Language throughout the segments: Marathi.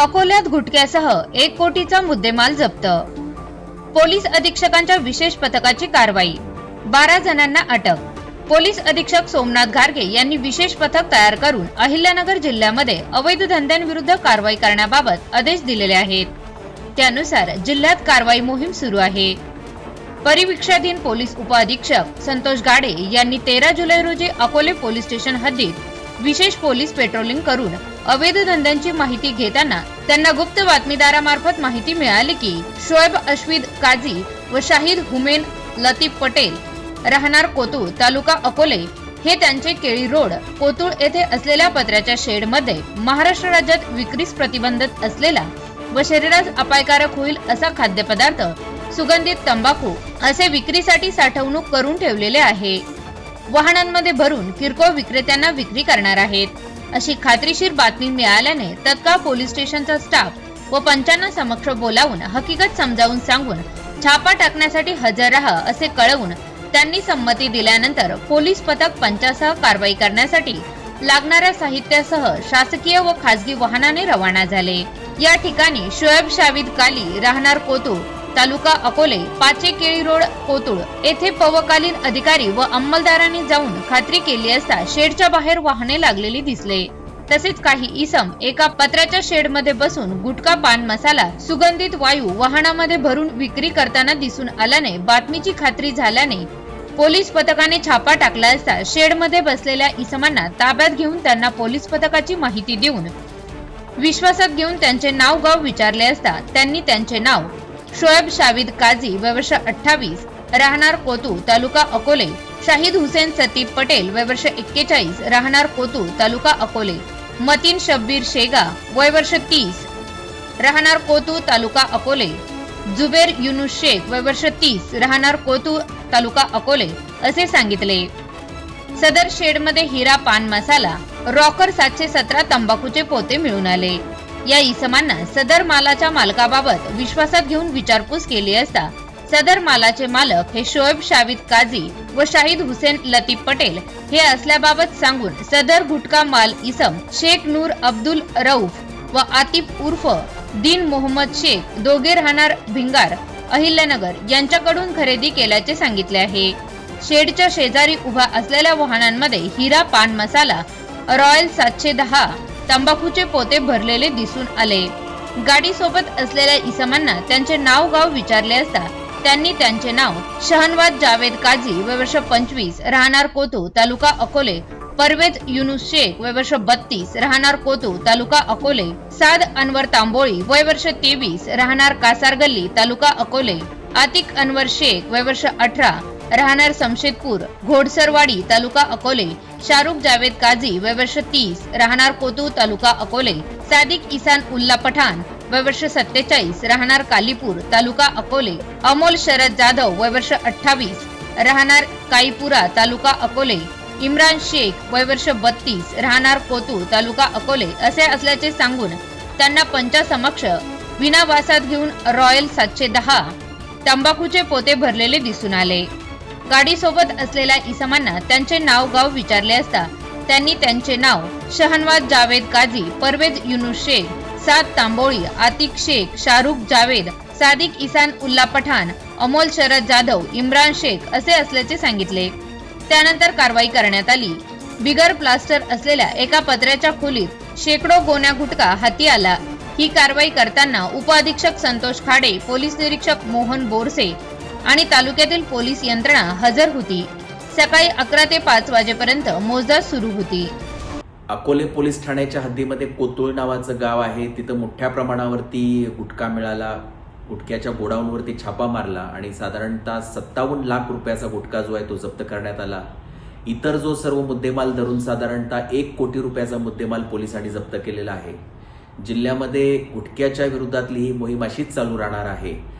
अकोल्यात गुटख्यासह एक कोटीचा मुद्देमाल जप्त. पोलीस अधीक्षकांच्या विशेष पथकाची कारवाई. बारा जणांना अटक. पोलीस अधीक्षक सोमनाथ घारगे यांनी विशेष पथक तयार करून अहिल्यानगर जिल्ह्यामध्ये अवैध धंद्यांविरुद्ध कारवाई करण्याबाबत आदेश दिलेले आहेत. त्यानुसार जिल्ह्यात कारवाई मोहीम सुरू आहे. परिवीक्षाधीन पोलीस उपअधीक्षक संतोष गाडे यांनी तेरा जुलै रोजी अकोले पोलीस स्टेशन हद्दीत विशेष पोलीस पेट्रोलिंग करून अवैध धंद्यांची माहिती घेताना त्यांना गुप्त बातमीदारामार्फत माहिती मिळाली की शोएब अश्विद काझी व शाहिद हुमेन लतीफ पटेल राहणार कोतुळ तालुका अकोले हे त्यांचे केळी रोड कोतुळ येथे असलेल्या पत्र्याच्या शेडमध्ये महाराष्ट्र राज्यात विक्रीस प्रतिबंधित असलेला व शरीरास अपायकारक होईल असा खाद्यपदार्थ सुगंधित तंबाखू असे विक्रीसाठी साठवणूक करून ठेवलेले आहे. वाहनांमध्ये भरून किरकोळ विक्रेत्यांना विक्री करणार आहेत. अशी खात्रीशीर बातमी मिळाल्याने तत्काळ पोलीस स्टेशनचा स्टाफ व पंचांना समक्ष बोलावून हकीकत समजावून सांगून छापा टाकण्यासाठी हजर राहा असे कळवून त्यांनी संमती दिल्यानंतर पोलीस पथक पंचासह कारवाई करण्यासाठी लागणाऱ्या साहित्यासह शासकीय व खासगी वाहनाने रवाना झाले. या ठिकाणी शोएब शाविद काली राहणार कोतू तालुका अकोले पाचे केळी रोड कोतुळ. येथे पवकालीन अधिकारी व अंमलदारांनी जाऊन खात्री केली असता शेडच्या बाहेर वाहने लागलेली दिसले. तसेच काही इसम एका पत्राच्या शेडमध्ये बसून गुटखा पान मसाला सुगंधित वायू वाहनामध्ये भरून विक्री करताना दिसून आल्याने बातमीची खात्री झाल्याने पोलीस पथकाने छापा टाकला असता शेडमध्ये बसलेल्या इसमांना ताब्यात घेऊन त्यांना पोलीस पथकाची माहिती देऊन विश्वासात घेऊन त्यांचे नाव गाव विचारले असता त्यांनी त्यांचे नाव शोएब शाविद काझी वयवर्ष अठ्ठावीस राहणार कोतू तालुका अकोले. शाहिद हुसेन सतीब पटेल वयवर्ष एक्केचाळीस राहणार कोतू तालुका अकोले. मतीन शब्बीर शेगा वयवर्ष तीस राहणार कोतू तालुका अकोले. जुबेर युनुस शेख वयवर्ष तीस राहणार कोतू तालुका अकोले असे सांगितले. सदर शेडमध्ये हिरा पान मसाला रॉकर सातशे सतरा तंबाखूचे पोते मिळून आले. या इसमांना सदर मालाच्या मालकाबाबत विश्वासात घेऊन विचारपूस केली असता सदर मालाचे मालक हे शोएब शाविद काझी व शाहिद हुसेन लतीफ पटेल हे असल्याबाबत सांगून सदर गुटखा माल इसम शेख नूर अब्दुल रऊफ व आतिफ उर्फ दिन मोहम्मद शेख दोघे राहणार भिंगार अहिल्यानगर यांच्याकडून खरेदी केल्याचे सांगितले आहे. शेडच्या शेजारी उभा असलेल्या वाहनांमध्ये हिरा पान मसाला रॉयल सातशे दहा तंबाखूचे पोते भरलेले दिसून आले. गाडीसोबत असलेल्या इसमांना त्यांचे नाव गाव विचारले असता त्यांनी त्यांचे नाव शहनवाद जावेद काझी वयवर्ष पंचवीस राहणार कोतू तालुका अकोले परवेज युनुस शेख वयवर्ष बत्तीस राहणार कोतू तालुका अकोले साद अनवर तांबोळी वयवर्ष तेवीस राहणार कासार गल्ली तालुका अकोले आतिक अनवर शेख वयवर्ष अठरा राहणार समशेदपूर घोडसरवाडी तालुका अकोले शाहरुख जावेद काझी वयवर्ष तीस राहणार कोतू तालुका अकोले सादिक इसान उल्ला पठाण वयवर्ष सत्तेचाळीस राहणार कालीपूर तालुका अकोले अमोल शरद जाधव वयवर्ष अठ्ठावीस राहणार काईपुरा तालुका अकोले इम्रान शेख वयवर्ष बत्तीस राहणार कोतू तालुका अकोले असे असल्याचे सांगून त्यांना पंचासमक्ष विनावासात घेऊन रॉयल सातशे दहा तंबाखूचे पोते भरलेले दिसून आले. गाडीसोबत असलेल्या इसमांना त्यांचे नाव गाव विचारले असता त्यांनी त्यांचे नाव शहनवाज जावेद काझी परवेज युनुस शेख साद तांबोळी आतिक शेख शाहरुख जावेद सादिक इसान उल्ला पठाण अमोल शरद जाधव इम्रान शेख असे असल्याचे सांगितले. त्यानंतर कारवाई करण्यात आली. बिगर प्लास्टर असलेल्या एका पत्र्याच्या खोलीत शेकडो गोण्या गुटका हाती आला. ही कारवाई करताना उपअधीक्षक संतोष खाडे पोलीस निरीक्षक मोहन बोरसे आणि तालुक्यातील पोलीस यंत्रणा हजर होती. सकाळी अकरा ते पाच वाजेपर्यंत मोजदाद सुरू होती. अकोले पोलीस ठाण्याच्या हद्दीमध्ये कोतुळ नावाचं गाव आहे. तिथं मोठ्या प्रमाणावरती गुटखा मिळाला. गुटख्याच्या गोडाऊनवरती छापा मारला आणि साधारणतः सत्तावन्न लाख रुपयाचा गुटखा जो आहे तो जप्त करण्यात आला. इतर जो सर्व मुद्देमाल धरून साधारणतः एक कोटी रुपयाचा मुद्देमाल पोलिसांनी जप्त केलेला आहे. जिल्ह्यामध्ये गुटख्याच्या विरोधातली ही मोहीम अशीच चालू राहणार आहे.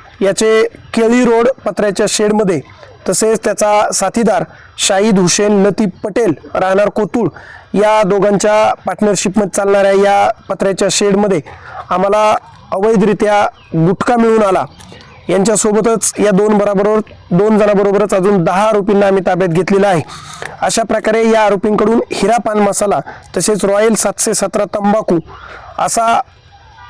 याचे केळी रोड पत्र्याच्या शेडमध्ये तसेच त्याचा साथीदार शाहीद हुसेन लतीफ पटेल राहणार कोतुळ या दोघांच्या पार्टनरशिपमध्ये चालणाऱ्या या पत्र्याच्या शेडमध्ये आम्हाला अवैधरित्या गुटखा मिळून आला. यांच्यासोबतच या दोन बराबरोबर दोन जणांबरोबरच अजून दहा आरोपींना आम्ही ताब्यात घेतलेला आहे. अशा प्रकारे या आरोपींकडून हिरा पान मसाला तसेच रॉयल सातशे सतरा तंबाखू असा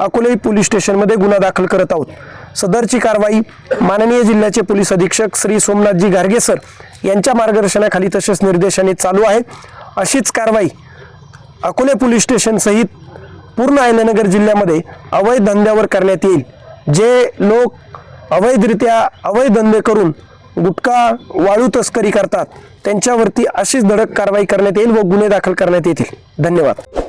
अकोले पोलीस स्टेशनमध्ये गुन्हा दाखल करत आहोत. सदरची कारवाई माननीय जिल्ह्याचे पोलीस अधीक्षक श्री सोमनाथजी गार्गे सर यांच्या मार्गदर्शनाखाली तसेच निर्देशाने चालू आहे. अशीच कारवाई अकोले पोलीस स्टेशनसहित पूर्ण अहिल्यानगर जिल्ह्यामध्ये अवैध धंद्यावर करण्यात येईल. जे लोक अवैधरित्या अवैध धंदे करून गुटखा वाळू तस्करी करतात त्यांच्यावरती अशीच धडक कारवाई करण्यात येईल व गुन्हे दाखल करण्यात येतील. धन्यवाद.